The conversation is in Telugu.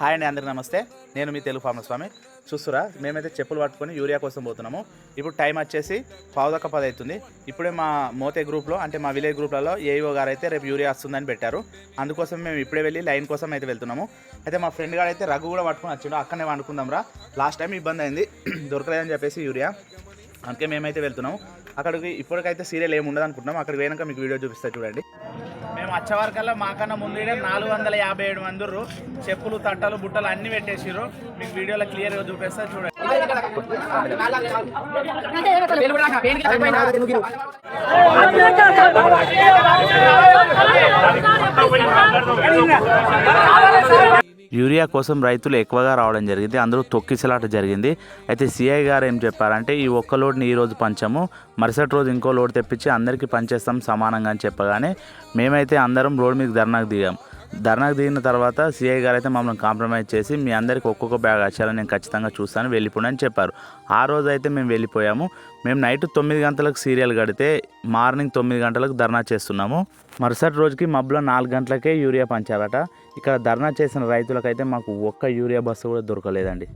హాయ్ అండి అందరికీ నమస్తే. నేను మీ తెలుగు ఫార్మర్ స్వామి. చూస్తురా మేమైతే చెప్పులు పట్టుకొని యూరియా కోసం పోతున్నాము. ఇప్పుడు టైం వచ్చేసి పావుదక్క పది అవుతుంది. ఇప్పుడే మా మోతే గ్రూప్లో అంటే మా విలేజ్ గ్రూప్లలో ఏఈఓ గారు అయితే రేపు యూరియా వస్తుందని పెట్టారు. అందుకోసం మేము ఇప్పుడే వెళ్ళి లైన్ కోసం అయితే వెళ్తున్నాము. అయితే మా ఫ్రెండ్ గారు అయితే రఘు కూడా పట్టుకొని వచ్చిండు. అక్కడనే వండుకుందాం రా లాస్ట్ టైం ఇబ్బంది అయింది. దొరకలేదని చెప్పేసి యూరియా. అందుకే మేమైతే వెళ్తున్నాము. అక్కడికి ఇప్పటికైతే సీరియల్ ఏమి ఉండదు అనుకుంటున్నాం అక్కడికి పోయినాక మీకు వీడియో చూపిస్తా చూడండి. మేము వచ్చేవరకల్లా మాకన్నా ముందు నాలుగు వందల యాభై ఏడు మంది ఉర్రు. చెప్పులు తట్టలు బుట్టలు అన్ని పెట్టేసిర్రు. మీకు వీడియోలో క్లియర్గా చూపిస్తా చూడండి. యూరియా కోసం రైతులు ఎక్కువగా రావడం జరిగింది. అందరూ తొక్కిసలాట జరిగింది. అయితే సిఐ గారు ఏం చెప్పారంటే ఈ ఒక్క లోడ్ని ఈ రోజు పంచము మరుసటి రోజు ఇంకో లోడ్ తెప్పించి అందరికీ పంచేస్తాం సమానంగా అని చెప్పగానే మేమైతే అందరం రోడ్ మీద ధర్నాకు దిగాం. ధర్నాకు దిగిన తర్వాత సిఐ గారు అయితే మమ్మల్ని కాంప్రమైజ్ చేసి మీ అందరికి ఒక్కొక్క బ్యాగ్ వచ్చారని నేను ఖచ్చితంగా చూస్తాను వెళ్ళిపోండి అని చెప్పారు. ఆ రోజు అయితే మేము వెళ్ళిపోయాము. మేము నైట్ తొమ్మిది గంటలకు సీరియల్ కడితే మార్నింగ్ తొమ్మిది గంటలకు ధర్నా చేస్తున్నాము. మరుసటి రోజుకి మబ్బులో నాలుగు గంటలకే యూరియా పంచారట. ఇక్కడ ధర్నా చేసిన రైతులకైతే మాకు ఒక్క యూరియా బస్సు కూడా దొరకలేదండి.